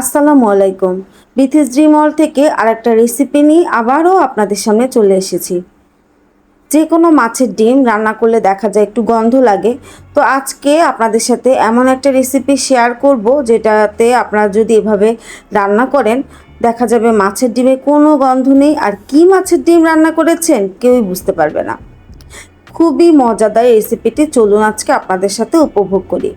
আসসালামু আলাইকুম। বিথিস ড্রিমল থেকে আরেকটা রেসিপি নিয়ে আবারও আপনাদের সামনে চলে এসেছি। যে কোনো মাছের ডিম রান্না করলে দেখা যায় একটু গন্ধ লাগে। তো আজকে আপনাদের সাথে এমন একটা রেসিপি শেয়ার করব যেটাতে আপনারা যদি এভাবে রান্না করেন, দেখা যাবে মাছের ডিমে কোনো গন্ধ নেই। আর কি মাছের ডিম রান্না করেছেন কেউই বুঝতে পারবে না। খুবই মজাদার রেসিপিটি চলুন আজকে আপনাদের সাথে উপভোগ করি।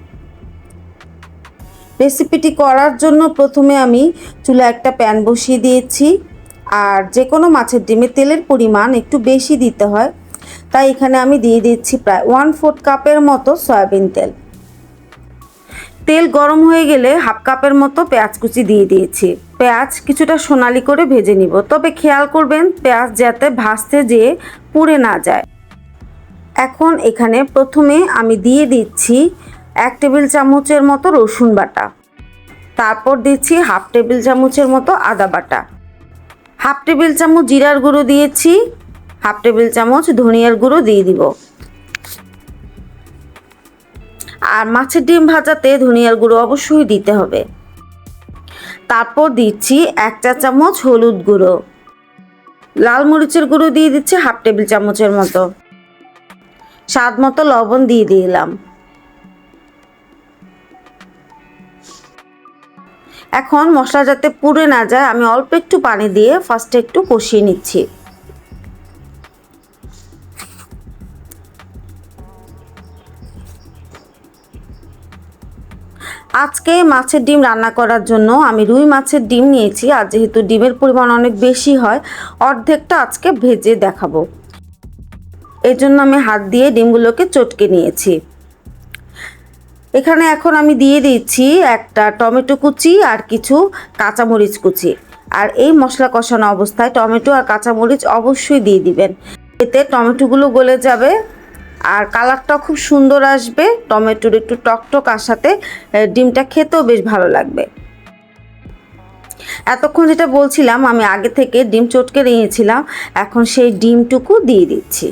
রেসিপিটি করার জন্য প্রথমে আমি চুলা একটা প্যান বসিয়ে দিয়েছি। আর যে কোনো মাছের ডিমে তেলের পরিমাণ একটু বেশি দিতে হয়। তাই এখানে আমি দিয়ে দিচ্ছি প্রায় ওয়ান ফোর্থ কাপের মতো সয়াবিন তেল। তেল গরম হয়ে গেলে হাফ কাপের মতো পেঁয়াজ কুচি দিয়ে দিয়েছি। পেঁয়াজ কিছুটা সোনালি করে ভেজে নিব। তবে খেয়াল করবেন, পেঁয়াজ যাতে ভাজতে যেয়ে পুড়ে না যায়। এখন এখানে প্রথমে আমি দিয়ে দিচ্ছি এক টেবিল চামচের মতো রসুন বাটা। তারপর দিচ্ছি হাফ টেবিল চামচের মতো আদা বাটা। হাফ টেবিল চামচ জিরার গুঁড়ো দিয়েছি, হাফ টেবিল চামচ ধনিয়ার গুঁড়ো দিয়ে দিব। আর মাছের ডিম ভাজাতে ধনিয়ার গুঁড়ো অবশ্যই দিতে হবে। তারপর দিচ্ছি এক চা চামচ হলুদ গুঁড়ো। লাল মরিচের গুঁড়ো দিয়ে দিচ্ছি হাফ টেবিল চামচের মতো। স্বাদ মতো লবণ দিয়ে দিলাম। এখন মশলা যাতে পুড়ে না যায়, আমি অল্প একটু পানি দিয়ে ফার্স্টে একটু কষিয়ে নিচ্ছি। আজকে মাছের ডিম রান্না করার জন্য আমি রুই মাছের ডিম নিয়েছি, আর যেহেতু ডিমের পরিমাণ অনেক বেশি হয়, অর্ধেকটা আজকে ভেজে দেখাবো। এই জন্য আমি হাত দিয়ে ডিমগুলোকে চটকে নিয়েছি। এখানে এখন আমি দিয়ে দিচ্ছি একটা টমেটো কুচি আর কিছু কাঁচামরিচ কুচি। আর এই মশলা কষানো অবস্থায় টমেটো আর কাঁচামরিচ অবশ্যই দিয়ে দিবেন। এতে টমেটোগুলো গলে যাবে আর কালারটা খুব সুন্দর আসবে। টমেটোর একটু টকটক আসাতে ডিমটা খেতেও বেশ ভালো লাগবে। এতক্ষণ যেটা বলছিলাম, আমি আগে থেকে ডিম চটকে নিয়েছিলাম। এখন সেই ডিমটুকু দিয়ে দিচ্ছি।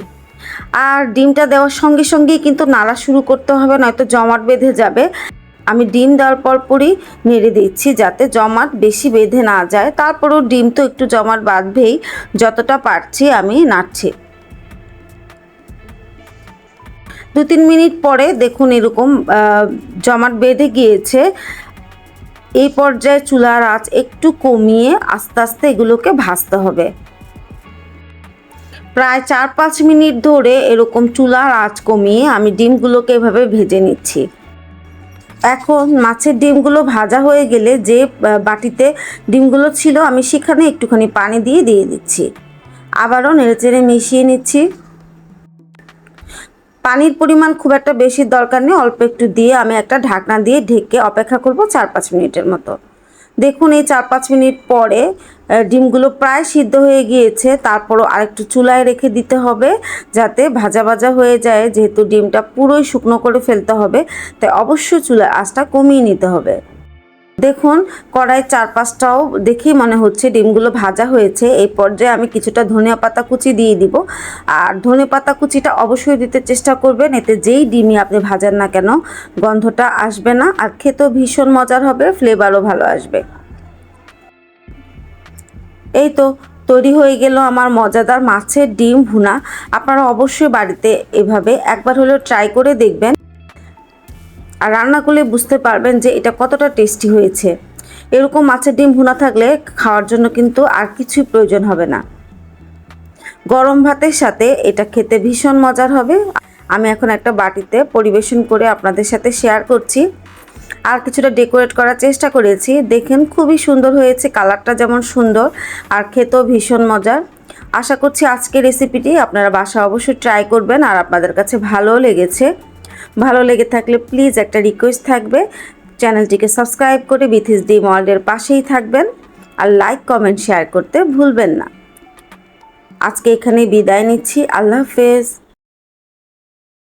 আর ডিমটা দেওয়ার সঙ্গে সঙ্গেই কিন্তু নাড়া শুরু করতে হবে, নয়তো জমাট বেঁধে যাবে। আমি ডিম দেওয়ার পর পরই নেড়ে দিচ্ছি যাতে জমাট বেশি বেঁধে না যায়। তারপরেও ডিম তো একটু জমাট বাঁধবেই, যতটা পারছি আমি নাড়ছি। দু তিন মিনিট পরে দেখুন এরকম জমাট বেঁধে গিয়েছে। এই পর্যায়ে চুলার আঁচ একটু কমিয়ে আস্তে আস্তে এগুলোকে ভাজতে হবে। প্রায় চার পাঁচ মিনিট ধরে এরকম চুলার আঁচ কমিয়ে আমি ডিমগুলোকে এভাবে ভেজে নিচ্ছি। এখন মাছের ডিমগুলো ভাজা হয়ে গেলে যে বাটিতে ডিমগুলো ছিল আমি সেখানে একটুখানি পানি দিয়ে দিয়ে দিচ্ছি। আবারও নেড়েচেড়ে মিশিয়ে নিচ্ছি। পানির পরিমাণ খুব একটা বেশি দরকার নেই, অল্প একটু দিয়ে আমি একটা ঢাকনা দিয়ে ঢেকে অপেক্ষা করব চার পাঁচ মিনিটের মতো। দেখুন, এই চার পাঁচ মিনিট পরে ডিমগুলো প্রায় সিদ্ধ হয়ে গিয়েছে। তারপরও আরেকটু চুলায় রেখে দিতে হবে যাতে ভাজা ভাজা হয়ে যায়। যেহেতু ডিমটা পুরোই শুকনো করে ফেলতে হবে, তাই অবশ্যই চুলায় আঁচটা কমিয়ে নিতে হবে। দেখুন কড়াই চার পাঁচটাও দেখেই মনে হচ্ছে ডিমগুলো ভাজা হয়েছে। এই পর্যায়ে আমি কিছুটা ধনিয়া পাতা কুচি দিয়ে দিব। আর ধনে পাতা কুচিটা অবশ্যই দিতে চেষ্টা করবেন, এতে যেই ডিমই আপনি ভাজান না কেন গন্ধটা আসবে না। আর খেতেও ভীষণ মজার হবে, ফ্লেভারও ভালো আসবে। এই তো, তৈরি হয়ে গেল আমার মজাদার মাছের ডিম ভুনা। আপনারা অবশ্যই বাড়িতে এভাবে একবার হলেও ট্রাই করে দেখবেন। আর রান্না করলে বুঝতে পারবেন যে এটা কতটা টেস্টি হয়েছে। এরকম মাছের ডিম ভুনা থাকলে খাওয়ার জন্য কিন্তু আর কিছুই প্রয়োজন হবে না। গরম ভাতের সাথে এটা খেতে ভীষণ মজার হবে। আমি এখন একটা বাটিতে পরিবেশন করে আপনাদের সাথে শেয়ার করছি। আর কিছুটা ডেকোরেট করার চেষ্টা করেছি। দেখেন খুবই সুন্দর হয়েছে কালারটা যেমন সুন্দর আর খেতেও ভীষণ মজার। আশা করছি আজকের রেসিপিটি আপনারা বাসা অবশ্যই ট্রাই করবেন আর আপনাদের কাছে ভালোও লেগেছে। ভালো লেগে থাকলে প্লিজ একটা রিকোয়েস্ট থাকবে। চ্যানেলটিকে সাবস্ক্রাইব করে বিথিস ডি ওয়ার্ল্ডের পাশেই থাকবেন আর লাইক কমেন্ট শেয়ার করতে ভুলবেন না। আজকে এখানে বিদায় নিচ্ছি। আল্লাহ হাফেজ।